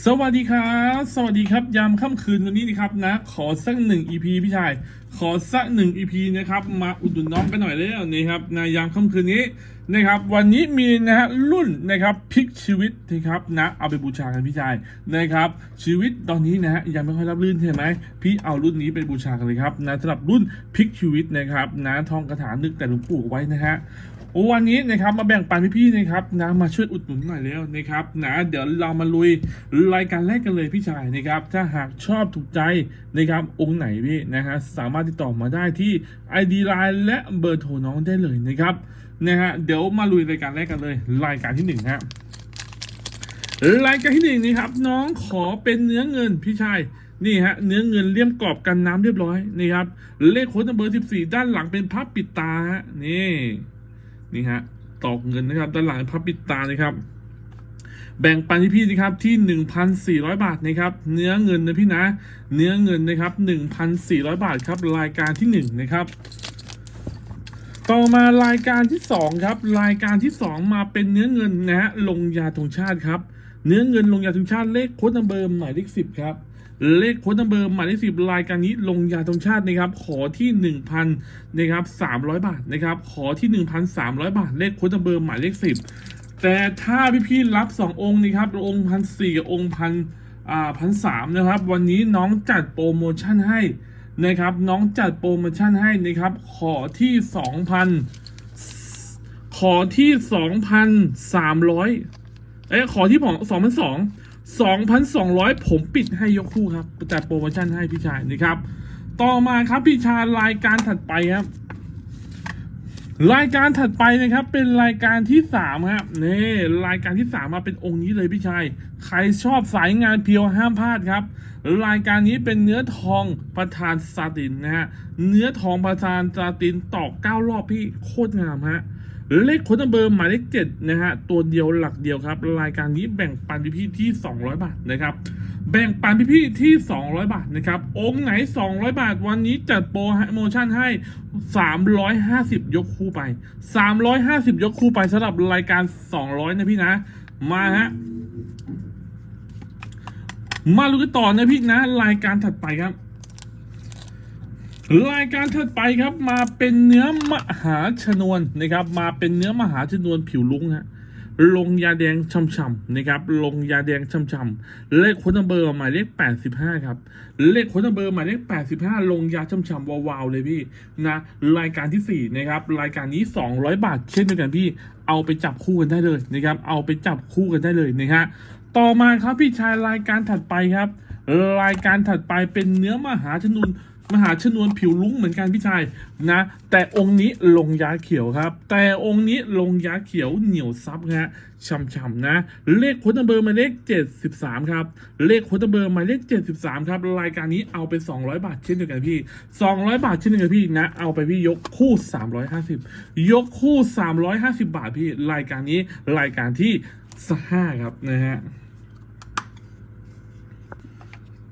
สวัสดีครับ สวัสดีครับยามค่ำคืนวันนี้นะครับนะ ขอสักหนึ่ง EP พี่ชาย ขอสักหนึ่ง EP นะครับ มาอุดหนุนน้องไปหน่อยเลยนะครับในยามค่ำคืนนี้นะครับ วันนี้มีนะฮะรุ่นนะครับพลิกชีวิตนะครับนะเอาไปบูชากันพี่ชายนะครับ ชีวิตตอนนี้นะฮะยังไม่ค่อยรับรื่นใช่ไหมพี่เอารุ่นนี้ไปบูชากันเลยครับนะสำหรับรุ่นพลิกชีวิตนะครับนะท่องคาถานึกแต่หลวงปู่ไว้นะฮะ วันนี้นะครับมาแบ่งปันพี่ๆนะครับนะมาช่วยอุดหนุนหน่อยแล้วนะครับนะเดี๋ยวเรามาลุยรายการแรกกันเลยพี่ชายนะครับ ถ้าหากชอบถูกใจนะครับองค์ไหนพี่นะฮะสามารถติดต่อมาได้ที่ ID Line และเบอร์โทรน้องได้เลยนะครับนะฮะเดี๋ยวมาลุยรายการแรกกันเลย รายการที่หนึ่งฮะรายการที่หนึ่งนี่ครับ น้องขอเป็นเนื้อเงินพี่ชายนี่ฮะเนื้อเงินเลี่ยมกรอบกันน้ำเรียบร้อยนี่ครับเลขโค้ดเบอร์14ด้านหลังเป็นพับปิดตาฮะนี่ นี่ฮะตอกเงินนะครับด้านหลังพับปิดตานะครับแบ่งปันพี่ๆนะครับที่ 1,400 บาทนะครับเนื้อเงินนะพี่นะ เนื้อเงินนะครับ 1,400 บาทครับรายการที่ 1 นะครับ ต่อมารายการที่ 2 ครับ รายการที่ 2 มาเป็นเนื้อเงินนะฮะลงยาธงชาติครับ เนื้อเงินลงยาธงชาติเลขโค้ดนัมเบอร์หมายเลขสิบครับ เลขโค้ดนัมเบอร์หมายเลขสิบรายการนี้ลงยาธงชาตินะครับ ขอที่หนึ่งพันนะครับสามร้อยบาทนะครับ ขอที่หนึ่งพันสามร้อยบาท เลขโค้ดนัมเบอร์หมายเลขสิบแต่ถ้าพี่ๆรับสององค์นะครับองค์พันสี่องค์พันอ่าพันสามนะครับ วันนี้น้องจัดโปรโมชั่นให้นะครับ น้องจัดโปรโมชั่นให้นะครับ ขอที่สองพันขอที่สองพันสามร้อยเอ้ขอที่สองพันสอง สองพันสองร้อยผมปิดให้ยกคู่ครับจัดโปรโมชั่นให้พี่ชายนะครับ ต่อมาครับพี่ชายรายการถัดไปครับ รายการถัดไปนะครับ เป็นรายการที่สามครับนี่รายการที่สามมาเป็นองค์นี้เลยพี่ชายใครชอบสายงานเพียวห้ามพลาดครับ รายการนี้เป็นเนื้อทองประธานซาตินนะฮะเนื้อทองประธานซาตินตอกเก้ารอบพี่โคตรงามฮะ เลขโค้ดเบอร์หมายเลขเจ็ดนะฮะตัวเดียวหลักเดียวครับ รายการนี้แบ่งปันพี่ๆที่ 200 บาทนะครับ แบ่งปันพี่ๆที่ 200 บาทนะครับ องค์ไหน 200 บาท วันนี้จัดโปรโมชั่นให้ 350 ยกคู่ไป 350 ยกคู่ไปสำหรับรายการ 200 นะพี่นะ มาฮะมาลุยกันต่อนะพี่นะ รายการถัดไปครับ รายการถัดไปครับมาเป็นเนื้อมหาชนวนนะครับ มาเป็นเนื้อมหาชนวนผิวลุ้งฮะลงยาแดงช่ำๆนะครับ ลงยาแดงช่ำๆเลขค้นเบอร์หมายเลข 85 ครับ เลขค้นเบอร์หมายเลข 85 ลงยาช่ำๆวาวๆเลยพี่นะรายการที่ 4 นะครับ รายการนี้ 200 บาท เช่นเดียวกันพี่ เอาไปจับคู่กันได้เลยนะครับ เอาไปจับคู่กันได้เลยนะฮะต่อมาครับพี่ชายรายการถัดไปครับ รายการถัดไปเป็นเนื้อมหาชนวน มหาชนวนผิวลุ้งเหมือนกันพี่ชายนะ แต่องค์นี้ลงยาเขียวครับ แต่องค์นี้ลงยาเขียวเหนียวซับฮะช่ำๆนะ เลขโค้ดเบอร์หมายเลข 73 ครับ เลขโค้ดเบอร์หมายเลข 73 ครับ รายการนี้เอาไป 200 บาทเช่นเดียวกันพี่ 200 บาทเช่นเดียวกันพี่นะ เอาไปพี่ยกคู่ 350 ยกคู่ 350 บาทพี่ รายการนี้รายการที่5ครับนะฮะ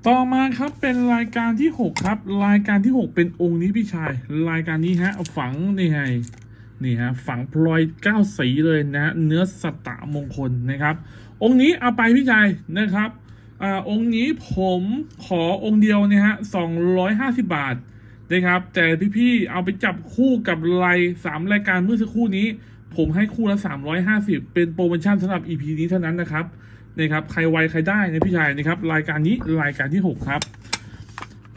ต่อมาครับเป็นรายการที่ 6 ครับ รายการที่ 6 เป็นองค์นี้พี่ชาย รายการนี้ฮะฝังนี่ไงนี่ฮะฝังพลอยเก้าสีเลยนะฮะเนื้อสตะมงคลนะครับ องค์นี้เอาไปพี่ชายนะครับอ่าองค์นี้ผมขอองค์เดียวนี่ฮะสองร้อยห้าสิบบาทนะครับแต่พี่ๆเอาไปจับคู่กับรายสามรายการเมื่อสักครู่นี้ ผมให้คู่ละ350เป็นโปรโมชั่นสำหรับ EP นี้เท่านั้นนะครับ นะครับใครไวใครได้นะพี่ชายนะครับรายการนี้รายการที่ 6 ครับ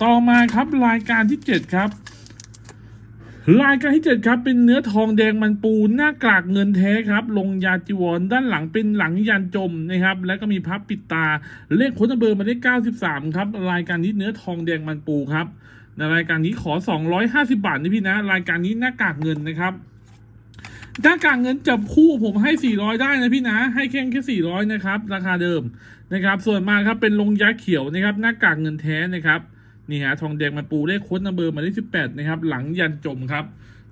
ต่อมาครับรายการที่ 7 ครับ รายการที่ 7 ครับ เป็นเนื้อทองแดงมันปูหน้ากากเงินแท้ครับ ลงยาจีวรด้านหลังเป็นหลังยันจมนะครับ แล้วก็มีพับปิดตาเลขค้ดเบอร์มาได้ 93 ครับ รายการนี้เนื้อทองแดงมันปูครับในรายการนี้ขอ 250 บาทนะพี่นะ รายการนี้หน้ากากเงินนะครับ ถ้ากางเงินจับคู่ผมให้ 400 ได้นะพี่นะ ให้แค่แค่ 400 นะครับ ราคาเดิมนะครับ ส่วนมากครับเป็นลงยาเขียวนะครับ หน้ากากเงินแท้นะครับนี่ฮะทองแดงมันปูเลขโค้ดนัมเบอร์มายเลข18 นะครับ หลังยันจมครับ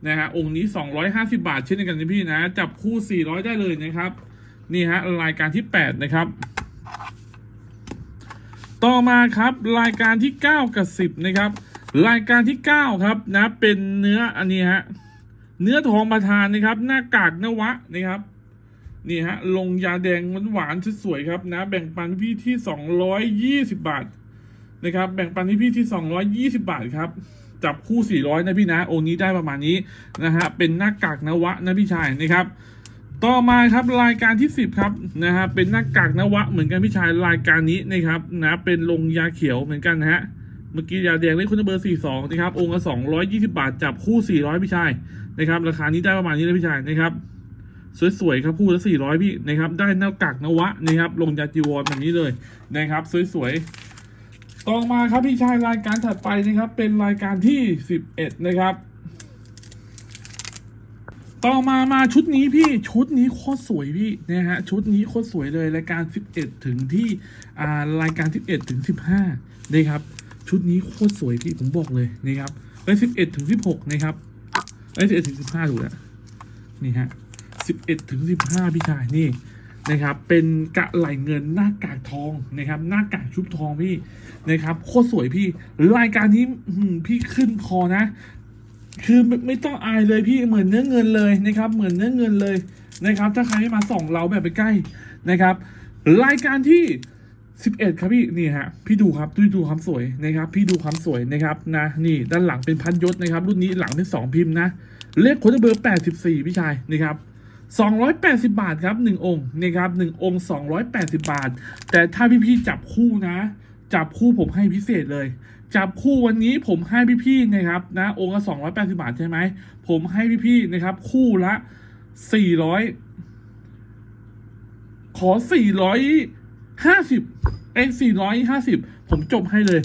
นะฮะองค์นี้ 250 บาทเช่นเดียวกันนะพี่นะ จับคู่ 400 ได้เลยนะครับ นี่ฮะรายการที่ 8 นะครับ ต่อมาครับรายการที่ 9 กับ 10 นะครับ รายการที่ 9 ครับนะเป็นเนื้ออันนี้ฮะ เนื้อทองประธานนะครับ หน้ากากนวะนะครับนี่ฮะลงยาแดงหวานๆสวยครับนะ แบ่งปันพี่ที่สองร้อยยี่สิบาทนะครับ แบ่งปันให้พี่ที่สองร้อยยี่สิบาทครับ จับคู่สี่ร้อยนะพี่นะองนี้ได้ประมาณนี้นะฮะเป็นหน้ากากนวะนะพี่ชายนะครับ ต่อมาครับรายการที่สิบครับนะฮะเป็นหน้ากากนวะเหมือนกันพี่ชายรายการนี้นะครับนะเป็นลงยาเขียวเหมือนกันนะฮะ เมื่อกี้ยาแดงเลขคุณเบอร์สี่สองนะครับ องค์ละสองร้อยยี่สิบาท จับคู่สี่ร้อยพี่ชายนะครับ ราคานี้ได้ประมาณนี้เลยพี่ชายนะครับ สวยๆครับคู่ละสี่ร้อยพี่นะครับ ได้หน้ากากนวะนะครับ ลงยาจีวรแบบนี้เลยนะครับ สวยๆต่อมาครับพี่ชายรายการถัดไปนะครับ เป็นรายการที่สิบเอ็ดนะครับต่อมา มาชุดนี้พี่ชุดนี้โคตรสวยพี่นะฮะชุดนี้โคตรสวยเลยรายการ 11 ถึงที่อ่ารายการ 11 ถึง 15นะครับ ชุดนี้โคตรสวยพี่ผมบอกเลยนะครับไป11ถึง16นะครับไอ้11ถึง15ถูกแล้วนี่ฮะ11ถึง15พี่ชายนี่นะครับ เป็นกะไหลเงินหน้ากากทองนะครับ หน้ากากชุบทองพี่นะครับ โคตรสวยพี่ รายการนี้อืพี่ขึ้นคอนะ คือไม่ไม่ต้องอายเลยพี่เหมือนเนื้อเงินเลยนะครับ เหมือนเนื้อเงินเลยนะครับ ถ้าใครไม่มาส่องเราแบบไปใกล้นะครับ รายการที่ 11ครับพี่นี่ฮะพี่ดูครับดูดูความสวยนะครับ พี่ดูความสวยนะครับนะนี่ด้านหลังเป็นพันยศนะครับ รุ่นนี้หลังเป็น2พิมพ์นะเลขโค้ดเบอร์84พี่ชายนะครับ280บาทครับ1องค์นะครับ1องค์280บาท แต่ถ้าพี่ๆจับคู่นะ จับคู่ผมให้พิเศษเลย จับคู่วันนี้ผมให้พี่ๆนะครับนะองค์ละ280บาทใช่ไหมผมให้พี่ๆนะครับ คู่ละ400ขอ450 เอ้450ผมจบให้เลย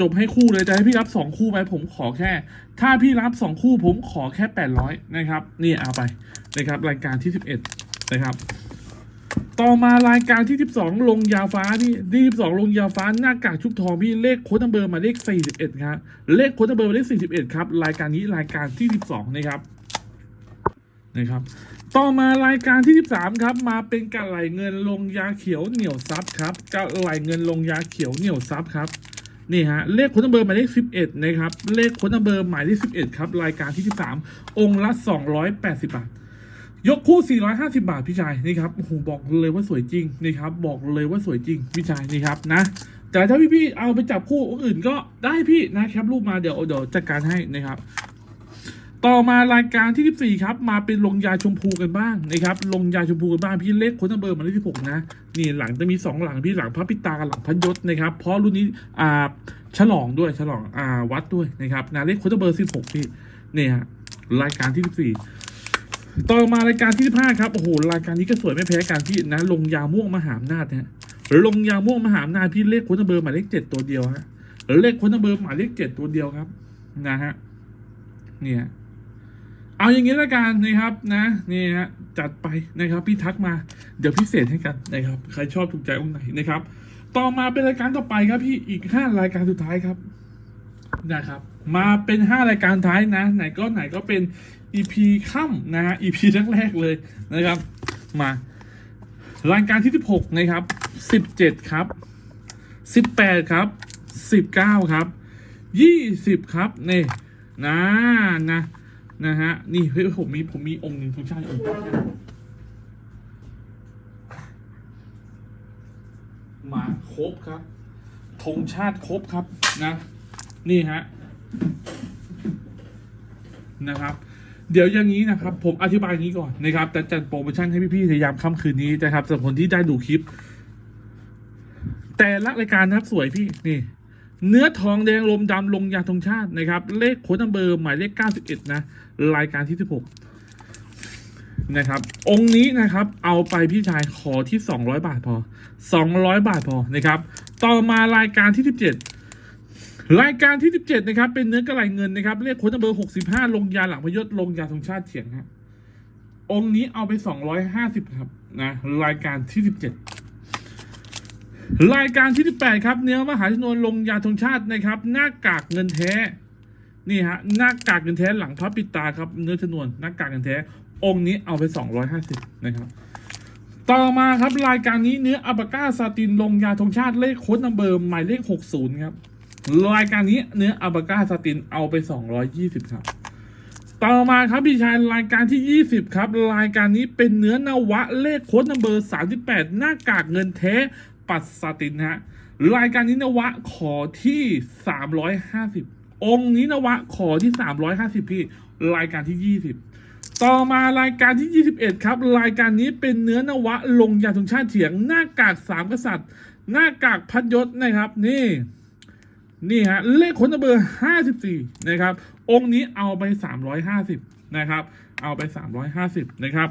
จบให้คู่เลยแต่ให้พี่รับ2คู่ไปผมขอแค่ ถ้าพี่รับ2คู่ผมขอแค่800นะครับนี่เอาไปนะครับรายการที่11นะครับต่อมารายการที่ 12 ลงยาฟ้าพี่ที่12 ลงยาฟ้าหน้ากากชุบทองพี่เลขโค้ดนัมเบอร์มาเลข 41 ครับ เลขโค้ดนัมเบอร์มาเลข 41 ครับ รายการนี้รายการที่ 12 นะครับ นะครับต่อมารายการที่ 13 ครับ มาเป็นกระไหลเงินลงยาเขียวเหนียวซับครับกระไหลเงินลงยาเขียวเหนียวซับครับนี่ฮะเลขค้นัมเบอร์หมายเลข 11 นะครับ เลขค้นัมเบอร์หมายเลข 11 ครับ รายการที่ 13 องค์ละ 280 บาท ยกคู่ 450 บาท พี่ชายนี่ครับโอ้โหบอกเลยว่าสวยจริงนี่ครับ บอกเลยว่าสวยจริง พี่ชายนี่ครับนะ แต่ถ้าพี่ๆเอาไปจับคู่อื่นก็ได้พี่นะแคปรูปมาเดี๋ยวเดี๋ยวจัดการให้นะครับ ต่อมารายการที่ 14 ครับ มาเป็นลงยาชมพูกันบ้างนะครับ ลงยาชมพูกันบ้างพี่เลขคนนัมเบอร์มาเลขที่6นะ นี่หลังจะมี 2 หลังพี่หลังพระปิตากับหลังพันยศนะครับ เพราะรุ่นนี้อ่าฉลองด้วยฉลองอ่าวัดด้วยนะครับนะเลขคนนัมเบอร์ 16 พี่นี่ฮะรายการที่ 14ต่อมารายการที่15ครับโอ้โหรายการนี้ก็สวยไม่แพ้กันพี่นะ ลงยาม่วงมหาอำนาจนะฮะลงยาม่วงมหาอำนาจพี่เลขคนนัมเบอร์หมายเลขเจ็ดตัวเดียวฮะเลขคนนัมเบอร์หมายเลขเจ็ดตัวเดียวครับ นะฮะเนี่ย เอาอย่างนี้ละกันนะครับนะนี่ฮะจัดไปนะครับพี่ทักมาเดี๋ยวพิเศษให้กันนะครับ ใครชอบถูกใจองค์ไหนนะครับ ต่อมาเป็นรายการต่อไปครับพี่อีกห้ารายการสุดท้ายครับนะครับ มาเป็นห้ารายการท้ายนะ ไหนก็ไหนก็เป็น EP ค่ำนะฮะ EP แรกๆเลยนะครับ มารายการที่16นะครับ17ครับ18ครับ19ครับ20ครับนี่นะนะ นะฮะ นี่เฮ้ยผมมีผมมีองค์หนึ่งทุกชาติองค์มาครบครับธงชาติครบครับนะ นี่ฮะนะครับ เดี๋ยวอย่างนี้นะครับ ผมอธิบายอย่างนี้ก่อนนะครับแต่จัดโปรโมชั่นให้พี่ๆในยามค่ำคืนนี้นะครับสำหรับคนที่ได้ดูคลิป แต่ละรายการนะครับสวยพี่นี่ เนื้อทองแดงลมดำลงยาธงชาตินะครับ เลขโค้ดนัมเบอร์หมายเลข 91 นะ รายการที่ 16 นะครับ องค์นี้นะครับ เอาไปพี่ชายขอที่ 200 บาทพอ 200 บาทพอนะครับ ต่อมารายการที่ 17 รายการที่ 17 นะครับ เป็นเนื้อกระไหลเงินนะครับ เลขโค้ดนัมเบอร์ 65 ลงยาหลังพยศลงยาธงชาติเฉียงฮะองค์นี้เอาไป 250 ครับนะรายการที่ 17 รายการที่18ครับ เนื้อมหาชนวนลงยาธงชาตินะครับ หน้ากากเงินแท้ นี่ฮะหน้ากากเงินแท้หลังพระปิตาครับ เนื้อชนวนหน้ากากเงินแท้ องค์นี้เอาไป 250 นะครับ ต่อมาครับรายการนี้เนื้ออัปาก้าซาตินลงยาธงชาติเลขโค้ดนัมเบอร์หมายเลข 60 ครับ รายการนี้เนื้ออัปาก้าซาตินเอาไป 220 ครับต่อมาครับพี่ชายรายการที่ 20 ครับ รายการนี้เป็นเนื้อนวะเลขโค้ดนัมเบอร์ 38 หน้ากากเงินแท้ ปัสสตินฮะรายการนี้นวะขอที่ 350 องค์นี้นวะขอที่ 350 พี่รายการที่ 20 ต่อมารายการที่ 21 ครับ รายการนี้เป็นเนื้อนวะลงยาธงชาติเฉียง หน้ากากสามกษัตริย์ หน้ากากพัดยศนะครับนี่นี่ฮะเลขคนเบอร์ห้าสิบสี่นะครับ องค์นี้เอาไปสามร้อยห้าสิบนะครับ เอาไปสามร้อยห้าสิบนะครับ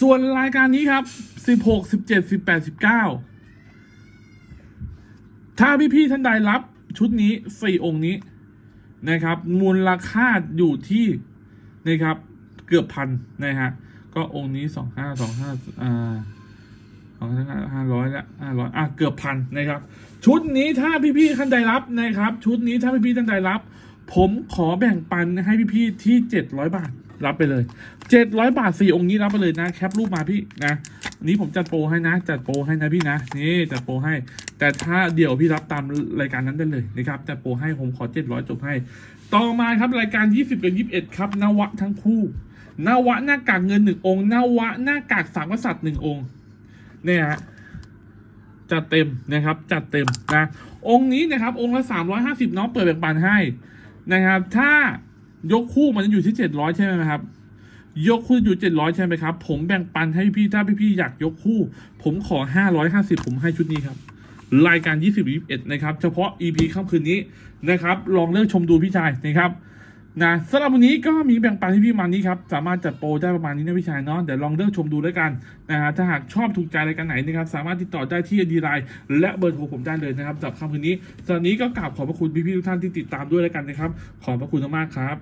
ส่วนรายการนี้ครับ สิบหกสิบเจ็ดสิบแปดสิบเก้าถ้าพี่ๆท่านใดรับชุดนี้สี่องค์นี้นะครับ มูลค่าอยู่ที่นะครับเกือบพันนะฮะ ก็องค์นี้สองห้าสองห้าอ่าสองพันห้าร้อยละห้าร้อยอะเกือบพันนะครับ ชุดนี้ถ้าพี่ๆท่านใดรับนะครับ ชุดนี้ถ้าพี่ๆท่านใดรับ ผมขอแบ่งปันให้พี่ๆที่เจ็ดร้อยบาท รับไปเลยเจ็ดร้อยบาทสี่องค์นี้รับไปเลยนะแคปรูปมาพี่นะนนี้ผมจัดโปรให้นะ จัดโปรให้นะพี่นะนี่จัดโปรให้ แต่ถ้าเดี๋ยวพี่รับตามรายการนั้นได้เลยนะครับจัดโปรให้ผมขอเจ็ดร้อยจบให้ ต่อมาครับรายการยี่สิบกับยี่สิบเอ็ดครับนวะทั้งคู่นวะหน้ากากเงินหนึ่งองค์นวะหน้ากากสามกษัตริย์หนึ่งองค์เนี่ยฮะจัดเต็มนะครับจัดเต็มนะองค์นี้นะครับองค์ละสามร้อยห้าสิบน้องเปิดแบ่งปันให้นะครับ ถ้า ยกคู่มันจะอยู่ที่เจ็ดร้อยใช่ไหมครับ ยกคู่อยู่เจ็ดร้อยใช่ไหมครับ ผมแบ่งปันให้พี่ถ้าพี่ๆอยากยกคู่ ผมขอห้าร้อยห้าสิบผมให้ชุดนี้ครับรายการยี่สิบยี่สิบเอ็ดนะครับ เฉพาะ EP ค่ำคืนนี้นะครับ ลองเลือกชมดูพี่ชายนะครับ นะสำหรับวันนี้ก็มีแบ่งปันให้พี่มานี้ครับ สามารถจัดโปรได้ประมาณนี้นะพี่ชายเนาะเดี๋ยวลองเลือกชมดูแล้วกันนะฮะถ้าหากชอบถูกใจรายการไหนนะครับ สามารถติดต่อได้ที่ดีไลน์และเบอร์โทรผมได้เลยนะครับสำหรับค่ำคืนนี้สำหรับนนี้ก็กราบขอบพระคุณพี่ๆทุกท่านที่ติดตามด้วยแล้วกันนะครับ ขอบพระคุณมากๆครับ